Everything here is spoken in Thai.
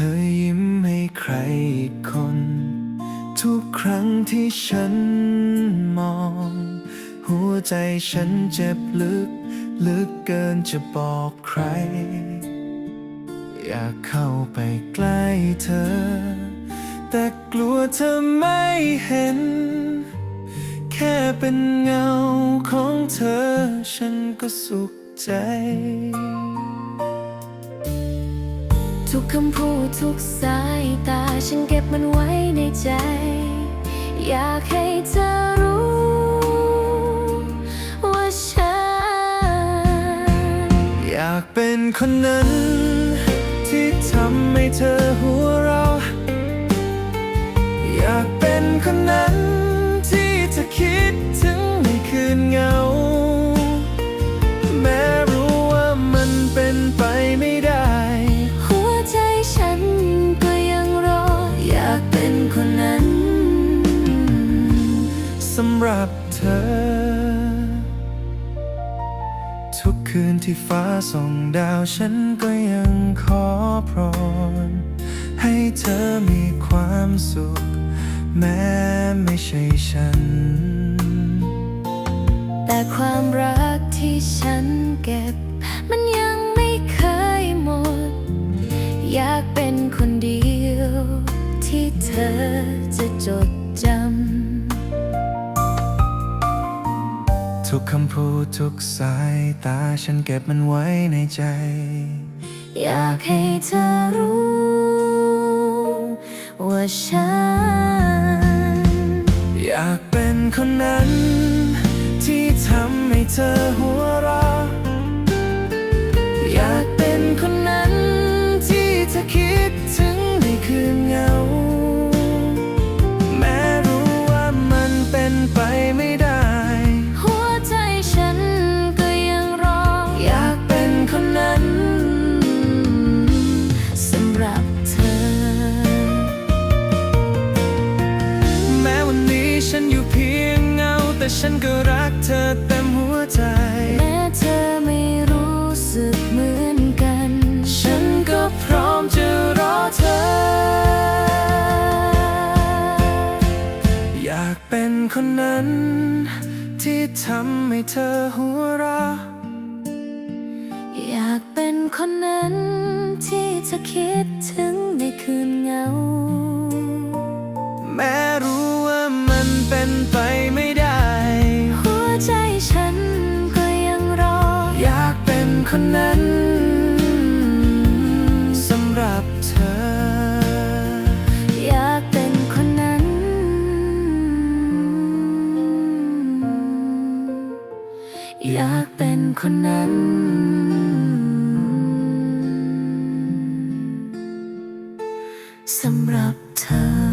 ธอยิ้มให้ใครอีกคน ทุกครั้งที่ฉันมอง หัวใจฉันเจ็บลึก ลึกเกินจะบอกใคร อยากเข้าไปใกล้เธอ แต่กลัวเธอไม่เห็น แค่เป็นเงาของเธอฉันก็สุขใจ ทุกคำพูดทุกสายตาฉันเก็บมันไว้ในใจ อยากให้เธอรู้ ว่าฉัน อยากเป็นคนนั้น ที่ทำให้เธอ สำหรับเธอ ทุกคืนที่ฟ้าส่องดาวฉันก็ยังขอพรให้เธอมีความสุข แม้ไม่ใช่ฉัน แต่ความรักที่ฉันเก็บ มันยังไม่เคยหมด อยากเป็นคนเดียว ที่เธอจะจดจำ ทุกคำพูดทุกสายตาฉันเก็บมันไว้ในใจ อยากให้เธอรู้ ว่าฉัน อยากเป็นคนนั้น ที่ทำให้เธอหัว แต่ฉันก็รักเธอเต็มหัวใจ แม้เธอไม่รู้สึกเหมือนกัน ฉันก็พร้อมจะรอเธอ อยากเป็นคนนั้น ที่ทำให้เธอหัวเราะอยากเป็นคนนั้น ที่จะคิดถึงในคืนเหงา แม้รู้ว่ามันเป็นไป คนนั้นสำหรับเธอ อยากเป็นคนนั้น อยากเป็นคนนั้นสำหรับเธอ